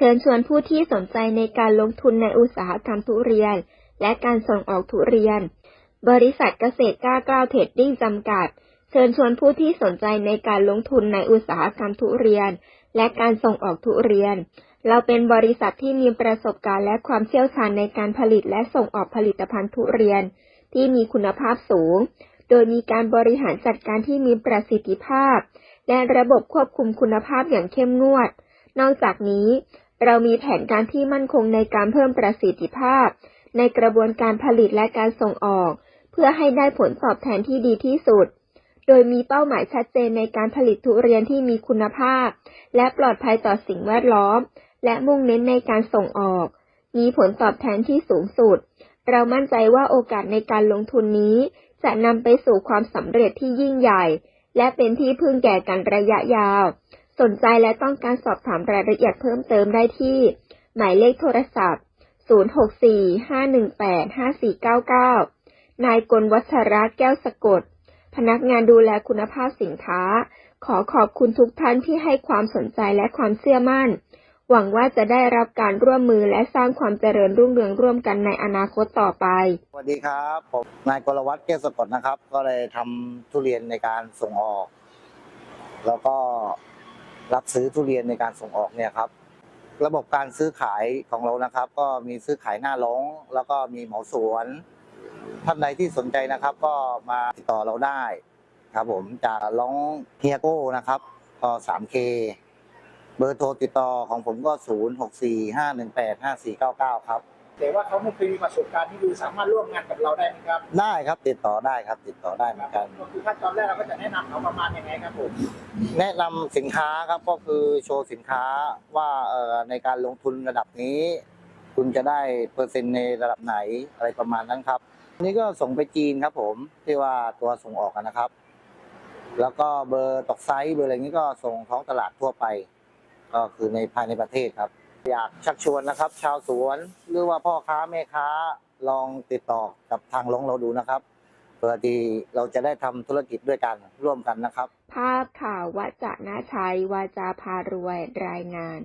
เชิญชวนผู้ที่สนใจในการลงทุนในอุตสาหกรรมทุเรียน และการส่งออกทุเรียน บริษัทเกษตรก้ากล้าวเทรดดิ้งจำกัด เชิญชวนผู้ที่สนใจในการลงทุนในอุตสาหกรรมทุเรียน และการส่งออกทุเรียน เราเป็นบริษัทที่มีประสบการณ์และความเชี่ยวชาญในการผลิตและส่งออกผลิตภัณฑ์ทุเรียน ที่มีคุณภาพสูง โดยมีการบริหารจัดการที่มีประสิทธิภาพ และระบบควบคุมคุณภาพอย่างเข้มงวด นอกจากนี้ เรามีแผนการที่มั่นคงในการเพิ่มประสิทธิภาพ ในกระบวนการผลิตและการส่งออก เพื่อให้ได้ผลตอบแทนที่ดีที่สุด โดยมีเป้าหมายชัดเจนในการผลิตทุเรียนที่มีคุณภาพ และปลอดภัยต่อสิ่งแวดล้อม และมุ่งเน้นในการส่งออก มีผลตอบแทนที่สูงสุด เรามั่นใจว่าโอกาสในการลงทุนนี้ จะนำไปสู่ความสำเร็จที่ยิ่งใหญ่ และเป็นที่พึ่งแก่กันระยะยาว สนใจและต้องการสอบถามรายละเอียดเพิ่มเติมได้ที่ หมายเลขโทรศัพท์ 064-518-5499 นายกลวัชระแก้วสะกด พนักงานดูแลคุณภาพสินค้า ขอขอบคุณทุกท่านที่ให้ความสนใจและความเชื่อมั่น หวังว่าจะได้รับการร่วมมือและสร้างความเจริญรุ่งเรืองร่วมกันในอนาคตต่อไป สวัสดีครับผมนายกรวัตรแก้วสะกดนะครับ ก็เลยทำทุเรียนในการส่งออก แล้วก็ รับซื้อทุเรียนในการส่งออกเนี่ยครับระบบการซื้อขายของเรานะครับ ก็มีซื้อขายหน้าร้องแล้วก็มีเหมาสวน ท่านใดที่สนใจนะครับ ก็มาติดต่อเราได้ ครับ ผมจากร้องเฮียโก้นะครับก็ 3K เบอร์โทรติดต่อของผมก็ 0 6 4 5 1 8 5 4 9 9 ครับ แต่ว่าเขาไม่เคยมีประสบการณ์ที่ดีสามารถร่วมงานกับเราได้ไหมครับได้ครับติดต่อได้ครับติดต่อได้เหมือนกัน ก็คือขั้นตอนแรกเราก็จะแนะนำเขาประมาณยังไงครับผมแนะนำสินค้าครับก็คือโชว์สินค้าว่าเอ่อในการลงทุนระดับนี้ คุณจะได้เปอร์เซ็นต์ในระดับไหนอะไรประมาณนั้นครับอันนี้ก็ส่งไปจีนครับผมที่ว่าตัวส่งออกอะนะครับ แล้วก็เบอร์ตกไซส์เบอร์อะไรนี้ก็ส่งท้องตลาดทั่วไป ก็คือในภายในประเทศครับ อยากชักชวนนะครับ ชาวสวนหรือว่าพ่อค้าแม่ค้าลองติดต่อกับทางลงเราดูนะครับเพื่อที่เราจะได้ทำธุรกิจด้วยกันร่วมกันนะครับ ภาพข่าววัจนะชัยวาจาพารวยรายงาน